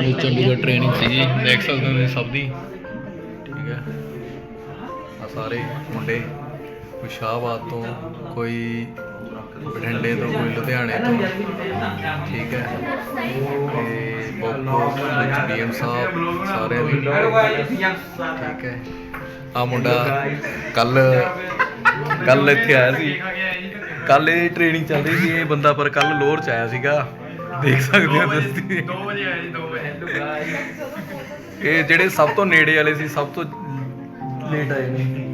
ਇਹ ਚੰਡੀਗੜ੍ਹ ਟ੍ਰੇਨਿੰਗ ਸੀ ਜੀ ਦੇਖ ਸਕਦੇ ਹੋ ਤੁਸੀਂ ਸਭ ਦੀ। ਠੀਕ ਹੈ। ਆ ਸਾਰੇ ਮੁੰਡੇ ਕੋਈ ਸ਼ਾਹਬਾਦ ਤੋਂ ਕੋਈ ਬਠਿੰਡੇ ਤੋਂ ਕੋਈ ਲੁਧਿਆਣੇ ਤੋਂ। ਠੀਕ ਹੈ। ਤੇ ਬੋਪੋ ਵਿੱਚ ਬੀਐਮ ਸਾਹਿਬ ਸਾਰਿਆਂ ਦੀ। ਠੀਕ ਹੈ। ਆ ਮੁੰਡਾ ਕੱਲ ਕੱਲ ਇੱਥੇ ਆਇਆ ਸੀ। ਕੱਲ ਇਹ ਟ੍ਰੇਨਿੰਗ ਚੱਲ ਰਹੀ ਸੀ ਇਹ ਬੰਦਾ ਪਰ ਕੱਲ ਲੋਅਰ ਚ ਆਇਆ ਸੀਗਾ। ਦੇਖ ਸਕਦੇ ਹੋ ਤੁਸੀਂ। 2 ਵਜੇ ਆਇਆ ਜੀ 2 ਵਜੇ। ਇਹ ਜਿਹੜੇ ਸਭ ਤੋਂ ਨੇੜੇ ਵਾਲੇ ਸੀ ਸਭ ਤੋਂ ਲੇਟ ਆਏ ਨੇ।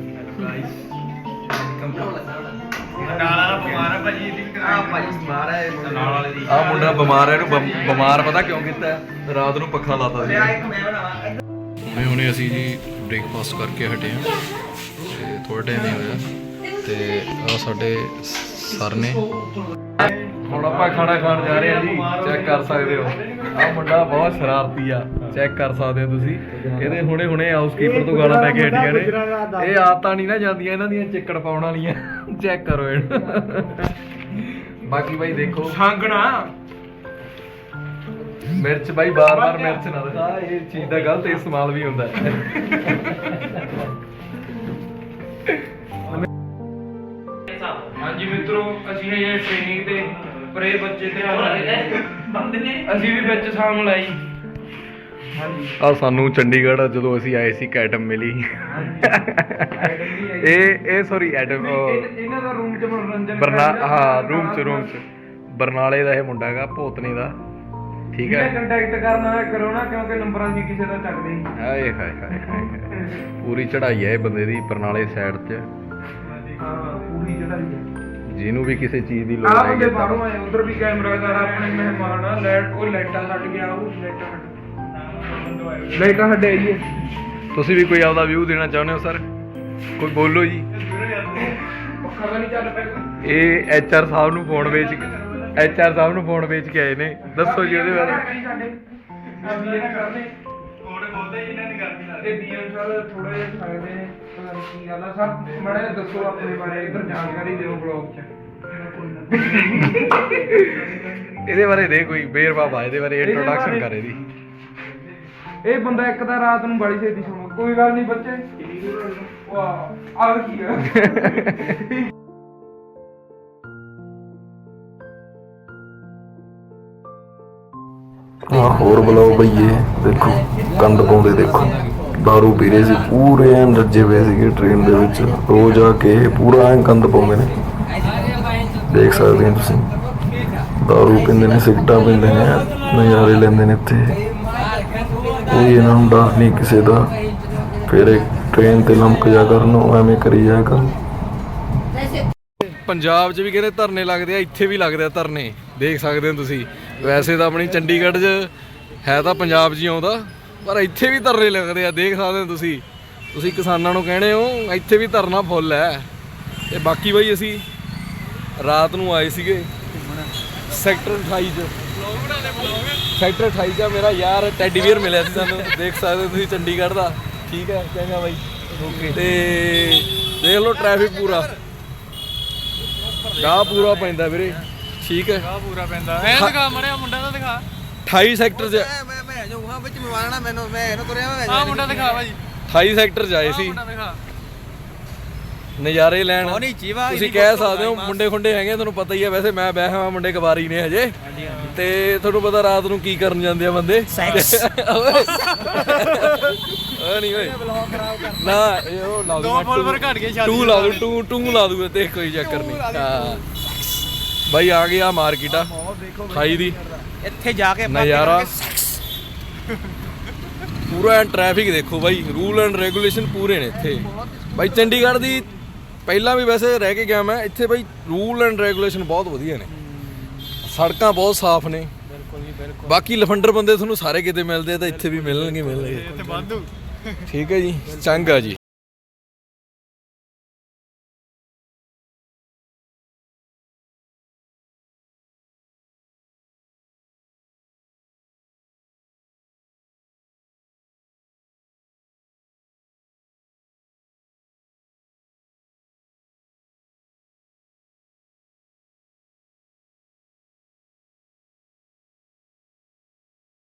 ਆ ਮੁੰਡਾ ਬਿਮਾਰ ਹੈ ਇਹਨੂੰ ਬਮ- ਬਿਮਾਰ ਪਤਾ ਕਿਉਂ ਕੀਤਾ? ਰਾਤ ਨੂੰ ਪੱਖਾ ਲਾਤਾ ਸੀ। ਹੁਣੇ ਹੁਣੇ ਅਸੀਂ ਜੀ ਬ੍ਰੇਕਫਾਸਟ ਕਰਕੇ ਹਟੇ ਹਾਂ। ਤੇ ਥੋੜਾ ਟਾਈਮ ਹੀ ਹੋਇਆ। ਤੇ ਆ ਸਾਡੇ ਸਰ ਨੇ। ਹੁਣ ਆਪਾਂ ਖਾਣਾ ਖਾਣ ਜਾ ਰਹੇ ਹਾਂ ਜੀ ਚੈੱਕ ਕਰ ਸਕਦੇ ਹੋ। ਆ ਮੁੰਡਾ ਬਹੁਤ ਸ਼ਰਾਰਤੀ ਆ ਚੈੱਕ ਕਰ ਸਕਦੇ ਹੋ ਤੁਸੀਂ। ਇਹਦੇ ਹੁਣੇ ਹੁਣੇ ਹਾਊਸਕੀਪਰ ਤੋਂ ਗਾਲਾਂ ਪੈ ਕੇ ਹਟੀਆਂ ਨੇ। ਇਹ ਆਦਤਾਂ ਨਹੀਂ ਨਾ ਜਾਂਦੀਆਂ ਇਹਨਾਂ ਦੀਆਂ ਚਿੱਕੜ ਪਾਉਣ ਵਾਲੀਆਂ। ਚੈੱਕ ਕਰੋ ਇਹਨੂੰ। ਬਾਕੀ ਬਾਈ ਦੇਖੋ। ਸੰਗਣਾ। ਮਿਰਚ ਬਾਈ ਬਾਰ-ਬਾਰ ਮਿਰਚ ਨਾ ਦਿਖਾ ਇਹ ਚੀਜ਼ ਦਾ ਗਲਤ ਇਸਤੇਮਾਲ ਵੀ ਹੁੰਦਾ। ਹੈ ਹਾਂਜੀ ਮਿੱਤਰੋ ਅਸੀਂ ਇਹ ਟ੍ਰੇਨਿੰਗ ਤੇ ਪਰ ਬੱਚੇ ਰੱਖਦੇ ਬੰਦੇ ਨੇ ਅਸੀਂ ਵੀ ਵਿੱਚ ਸ਼ਾਮਲ ਆਈ ਹਾਂਜੀ। ਆ ਸਾਨੂੰ ਚੰਡੀਗੜ੍ਹ ਜਦੋਂ ਅਸੀਂ ਆਏ ਸੀ ਕੈਟਮ ਮਿਲੀ ਇਹ ਇਹ ਸੌਰੀ ਐਟਮ ਇਹ- ਇਹਨਾਂ ਦਾ ਰੂਮ ਚ ਮਨੋਰੰਜਨ ਬਰਨਾ। ਹਾਂ ਰੂਮ ਚ ਰੂਮ ਚ। ਬਰਨਾਲੇ ਦਾ ਇਹ ਮੁੰਡਾ ਹੈਗਾ ਭੋਤਨੀ ਦਾ। ਠੀਕ ਹੈ। ਕੰਟੈਕਟ ਕਰਨਾ ਹੈ ਕਰੋ ਨਾ ਕਿਉਂਕਿ ਨੰਬਰਾਂ ਦੀ ਕਿਸੇ ਦਾ ਚੱਕਦੇ ਨਹੀਂ ਹਾਏ ਹਾਏ ਹਾਏ ਪੂਰੀ ਚੜਾਈ ਹੈ ਇਹ ਬੰਦੇ ਦੀ ਬਰਨਾਲੇ ਸਾਈਡ 'ਚ। ਹਾਂ ਪੂਰੀ ਚੜਾਈ ਹੈ। ਜਿਹਨੂੰ ਵੀ ਕਿਸੇ ਚੀਜ਼ ਦੀ ਲੋੜ ਹੈਗੀ ਬੰਦੇ ਤਾਂ ਬਾਹਰੋਂ ਆਏ ਉਧਰ ਵੀ ਕੈਮਰਾਦਾਰ ਆਪਣੇ ਮਹਿਮਾਨ ਆ ਲਾਈਟ ਉਹ ਲਾਈਟਾਂ ਛੱਡ ਗਿਆ ਉਹ ਲਾਈਟਾਂ ਛੱਡ ਲਾਈਟਾਂ ਛੱਡ ਆਈ ਹੈ ਤੁਸੀਂ ਵੀ ਕੋਈ ਆਪਦਾ ਵਿਊ ਦੇਣਾ ਚਾਹੁੰਦੇ ਹੋ ਸਰ ਕੋਈ ਬੋਲੋ ਜੀ। ਪੱਖਾ ਤਾਂ ਨਹੀਂ ਚੱਲ ਪਿਆ ਕੋਈ? ਇਹ ਐਚਆਰ ਸਾਹਿਬ ਨੂੰ ਫੋਨ ਵੇਚ ਐਚਆਰ ਸਾਹਿਬ ਨੂੰ ਫੋਨ ਵੇਚ ਕੇ ਆਏ ਨੇ। ਦੱਸੋ ਜੀ ਉਹਦੇ ਬਾਰੇ। ਤੇ ਡੀਐਮ ਸਰ ਥੋੜੇ ਜਿਹਾ ਸਕਦੇ ਨੇ ਪਤਾ ਨੀ ਕੀ ਗੱਲ ਆ ਸਰ ਮੜੇ ਦੱਸੋ ਆਪਣੇ ਬਾਰੇ ਇਧਰ ਜਾਣਕਾਰੀ ਦਿਓ ਬਲੌਗ 'ਚ। ਇਹਦੇ ਬਾਰੇ ਦੇ ਕੋਈ ਬੇਰਵਾ ਬਾ ਇਹਦੇ ਬਾਰੇ ਇੰਟਰੋਡਕਸ਼ਨ ਕਰ ਇਹਦੀ। ਇਹ ਬੰਦਾ ਇੱਕ ਤਾਂ ਰਾਤ ਨੂੰ ਬੜੀ ਛੇਤੀ ਸੌਂਦਾ ਕੋਈ ਗੱਲ ਨਹੀਂ ਬੱਚੇ। ਵਾਹ ਆ ਕੀ ਆ। ਆ ਹੋਰ ਬਲਾਓ ਬਈਏ ਦੇਖੋ ਕੰਦ ਪਾਉਂਦੇ ਦੇਖੋ। ਦਾਰੂ ਪੀ ਸੀ, ਪੂਰੇ ਐਨ ਰੱਜੇ ਪਏ ਸੀਗੇ ਟ੍ਰੇਨ ਦੇ ਵਿੱਚ। ਰੋਜ਼ ਆ ਕੇ ਪੂਰਾ ਐਨ ਕੰਦ ਪਾਉਂਦੇ ਨੇ। ਦੇਖ ਸਕਦੇ ਹੋ ਤੁਸੀਂ। ਦਾਰੂ ਪੀਂਦੇ ਨੇ ਸਿਗਟਾ ਪੀਂਦੇ ਨੇ, ਨਜ਼ਾਰੇ ਲੈਂਦੇ ਨੇ ਇੱਥੇ। ਕੋਈ ਇਹਨਾਂ ਨੂੰ ਡਰ ਨਹੀਂ ਕਿਸੇ ਦਾ। ਫਿਰ ਇੱਕ ਟ੍ਰੇਨ ਤੇ ਲੰਮਕ ਜਾ ਕਰਨ, ਉਹ ਐਵੇਂ ਕਰੀ ਜਾ ਕਰ। ਪੰਜਾਬ 'ਚ ਵੀ ਕਹਿੰਦੇ ਧਰਨੇ ਲੱਗਦੇ ਆ, ਇੱਥੇ ਵੀ ਲੱਗਦੇ ਆ ਧਰਨੇ। ਦੇਖ ਸਕਦੇ ਹੋ ਤੁਸੀਂ। ਵੈਸੇ ਤਾਂ ਆਪਣੀ ਚੰਡੀਗੜ੍ਹ 'ਚ ਹੈ ਤਾਂ ਪੰਜਾਬ 'ਚ ਹੀ ਆਉਂਦਾ ਪਰ ਇੱਥੇ ਵੀ ਧਰਨੇ ਲੱਗਦੇ ਆ ਦੇਖ ਸਕਦੇ ਹੋ ਤੁਸੀਂ। ਤੁਸੀਂ ਕਿਸਾਨਾਂ ਨੂੰ ਕਹਿੰਦੇ ਹੋ ਇੱਥੇ ਵੀ ਧਰਨਾ ਫੁੱਲ ਹੈ। ਤੇ ਬਾਕੀ ਬਈ ਅਸੀਂ ਰਾਤ ਨੂੰ ਆਏ ਸੀਗੇ ਸੈਕਟਰ 28 'ਚ। ਸੈਕਟਰ 28 'ਚ ਮੇਰਾ ਯਾਰ ਟੈਡੀ ਵੀਅਰ ਮਿਲਿਆ ਸੀ ਸਾਨੂੰ। ਦੇਖ ਸਕਦੇ ਹੋ ਤੁਸੀਂ ਚੰਡੀਗੜ੍ਹ ਦਾ। ਠੀਕ ਹੈ ਚੰਗਾ ਬਾਈ? ਓਕੇ ਤੇ ਦੇਖ ਲਓ ਟ੍ਰੈਫਿਕ ਪੂਰਾ। ਗਾਹ ਪੂਰਾ ਪੈਂਦਾ ਵੀਰੇ। ਠੀਕ ਹੈ। ਗਾਹ ਪੂਰਾ ਪੈਂਦਾ। ਮੈਂ ਦਿਖਾ ਮੜਿਆ ਮੁੰਡਾ ਦਾ ਦਿਖਾ। 28 ਸੈਕਟਰ 'ਚ ਮੈਂ ਮੈਂ ਜੋ ਹਾਂ ਵਿੱਚ ਮਵਾਣਾ ਮੈਨੂੰ ਮੈਂ ਇਹਨੂੰ ਤੁਰਿਆ ਮੈਂ ਆ ਮੁੰਡਾ ਦਿਖਾ ਭਾਜੀ। 28 ਸੈਕਟਰ 'ਚ ਆਏ ਸੀ। ਮੁੰਡਾ ਦਿਖਾ। ਨਜ਼ਾਰੇ ਲੈਣ। ਉਹ ਨਹੀਂ ਚੀਵਾ ਤੁਸੀਂ ਕਹਿ ਸਕਦੇ ਹੋ ਮੁੰਡੇ ਖੁੰਡੇ ਹੈਗੇ ਤੁਹਾਨੂੰ ਪਤਾ ਹੀ ਹੈ ਵੈਸੇ ਮੈਂ ਬਹਿ ਹਾਂ ਮੁੰਡੇ ਕੁਵਾਰੀ ਨੇ ਹਜੇ। ਤੇ ਤੁਹਾਨੂੰ ਪਤਾ ਰਾਤ ਨੂੰ ਕੀ ਕਰਨ ਜਾਂਦੇ ਆ ਬੰਦੇ। ਸੈਕਸ ਓਏ ਨਹੀਂ ਓਏ। ਨਾ ਇਹ ਉਹ ਲਾ ਦੂੰ ਦੋ ਫੋਲੋਵਰ ਘਟ ਗਏ ਸ਼ਾਦੀ ਟੂ ਲਾ ਦੂੰ ਟੂ ਟੂ ਲਾ ਦੂੰ ਤੇ ਕੋਈ ਚੱਕਰ ਨਹੀਂ। ਹਾਂ। ਬਾਈ ਆ ਗਿਆ ਮਾਰਕੀਟ ਆ। ਖਾਈ ਦੀ। ਇੱਥੇ ਜਾ ਕੇ ਆਪਾਂ ਨਜ਼ਾਰਾ। ਪੂਰਾ ਟ੍ਰੈਫਿਕ ਦੇਖੋ ਬਾਈ। ਰੂਲ ਐਂਡ ਰੈਗੂਲੇਸ਼ਨ ਪੂਰੇ ਨੇ ਇੱਥੇ। ਬਾਈ ਚੰਡੀਗੜ੍ਹ ਦੀ ਪਹਿਲਾਂ ਵੀ ਵੈਸੇ ਰਹਿ ਕੇ ਗਿਆ ਮੈਂ। ਇੱਥੇ ਬਾਈ ਰੂਲ ਐਂਡ ਰੈਗੂਲੇਸ਼ਨ ਬਹੁਤ ਵਧੀਆ ਨੇ। ਸੜਕਾਂ ਬਹੁਤ ਸਾਫ਼ ਨੇ। ਬਿਲਕੁਲ ਜੀ ਬਿਲਕੁਲ। ਬਾਕੀ ਲਫੰਡਰ ਬੰਦੇ ਤੁਹਾਨੂੰ ਸਾਰੇ ਕਿਤੇ ਮਿਲਦੇ ਆ ਤਾਂ ਇੱਥੇ ਵੀ ਮਿਲਣਗੇ ਮਿਲਣਗੇ। ਇੱਥੇ ਵਾਧੂ। ਠੀਕ ਹੈ ਜੀ। ਚੰਗਾ ਜੀ।